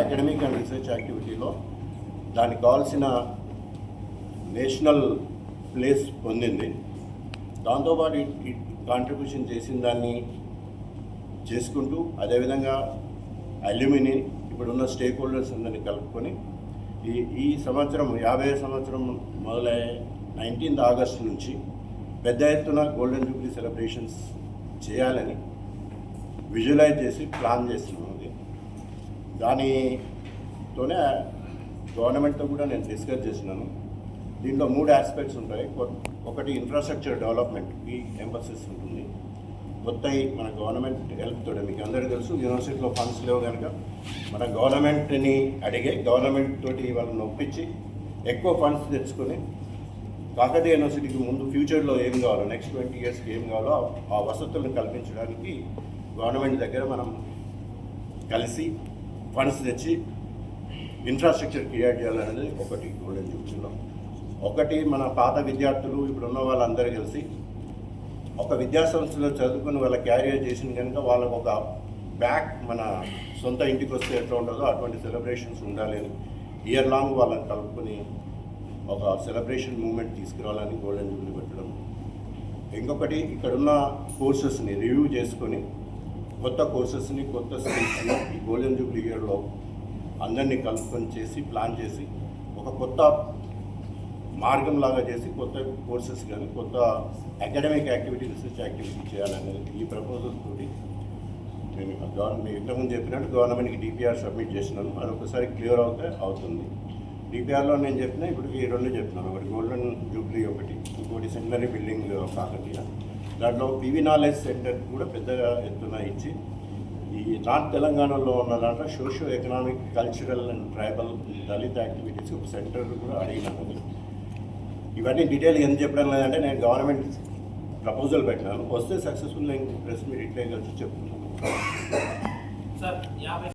Academic and research యాక్టివిటీలో దానికి కావాల్సిన national place పొందింది. దాంతోపాటు ఇట్ కాంట్రిబ్యూషన్ చేసిన దాన్ని చేసుకుంటూ అదేవిధంగా అల్యూమిని ఇప్పుడున్న స్టేక్ హోల్డర్స్ అందరినీ కలుపుకొని ఈ ఈ సంవత్సరం యాభై సంవత్సరం మొదలయ్యే నైన్టీన్త్ ఆగస్ట్ నుంచి పెద్ద ఎత్తున గోల్డెన్ జూబ్లీ సెలబ్రేషన్స్ చేయాలని విజువలైజ్ చేసి ప్లాన్ చేస్తున్నాం. దానితోనే గవర్నమెంట్తో కూడా నేను డిస్కస్ చేసినాను దీంట్లో మూడు ఆస్పెక్ట్స్ ఉంటాయి. ఒకటి ఇన్ఫ్రాస్ట్రక్చర్ డెవలప్మెంట్కి ఎంపసిస్ ఉంటుంది. కొత్త మన గవర్నమెంట్ హెల్ప్ మీకు అందరికీ తెలుసు యూనివర్సిటీలో ఫండ్స్ లేవు కనుక మన గవర్నమెంట్ని అడిగే గవర్నమెంట్ తోటి వాళ్ళని ఒప్పించి ఎక్కువ ఫండ్స్ తెచ్చుకొని కాకతీయ యూనివర్సిటీకి ముందు ఫ్యూచర్లో ఏం కావాలో నెక్స్ట్ ట్వంటీ ఇయర్స్కి ఏం కావాలో ఆ వసతులను కల్పించడానికి గవర్నమెంట్ దగ్గర మనం కలిసి ఫండ్స్ తెచ్చి ఇన్ఫ్రాస్ట్రక్చర్ క్రియేట్ చేయాలనేది ఒకటి గోల్డెన్ జూబ్లీలో ఒకటి మన పాత విద్యార్థులు ఇప్పుడు ఉన్న వాళ్ళందరూ కలిసి ఒక విద్యా సంస్థలో చదువుకుని వాళ్ళ క్యారియర్ చేసిన కనుక వాళ్ళకు ఒక బ్యాక్ మన సొంత ఇంటికి వస్తే ఎట్లా ఉండదో అటువంటి సెలబ్రేషన్స్ ఉండాలి అని ఇయర్ లాంగ్ వాళ్ళని కలుపుకొని ఒక సెలబ్రేషన్ మూమెంట్ తీసుకురావాలని గోల్డెన్ జూబ్లీ పెట్టడం. ఇంకొకటి ఇక్కడున్న కోర్సెస్ని రివ్యూ చేసుకొని కొత్త కోర్సెస్ని కొత్త స్కిల్స్ని ఈ గోల్డెన్ జూబ్లీ ఇయర్లో అందరినీ కలుపుకొని చేసి ప్లాన్ చేసి ఒక కొత్త మార్గం లాగా చేసి కొత్త కోర్సెస్ కానీ కొత్త అకాడమిక్ యాక్టివిటీ రీసెర్చ్ యాక్టివిటీ చేయాలనేది ఈ ప్రపోజల్ తోటి నేను గవర్నమెంట్ ఇంతకుముందు చెప్పినట్టు గవర్నమెంట్కి డిపిఆర్ సబ్మిట్ చేసినాను. ఒకసారి క్లియర్ అవుతే అవుతుంది. డిపిఆర్లో నేను చెప్పిన ఇప్పుడు ఈ రెండు చెప్తున్నాను ఒకటి గోల్డెన్ జూబ్లీ ఒకటి ఇంకోటి సెమినరీ బిల్డింగ్ కాకతీయ దాంట్లో పివి నాలెడ్జ్ సెంటర్ కూడా పెద్దగా ఎత్తున ఇచ్చి ఈ నార్త్ తెలంగాణలో ఉన్న దాంట్లో socio economic cultural and tribal Dalit activities ఒక సెంటర్ కూడా అడిగినాను ఇవన్నీ డీటెయిల్ ఎందుకు చెప్పడం లేదంటే నేను గవర్నమెంట్ ప్రపోజల్ పెట్టినాను. వస్తే సక్సెస్ఫుల్ నేను ప్రెస్ మీట్ ఇట్లే కలిసి చెప్తున్నాను.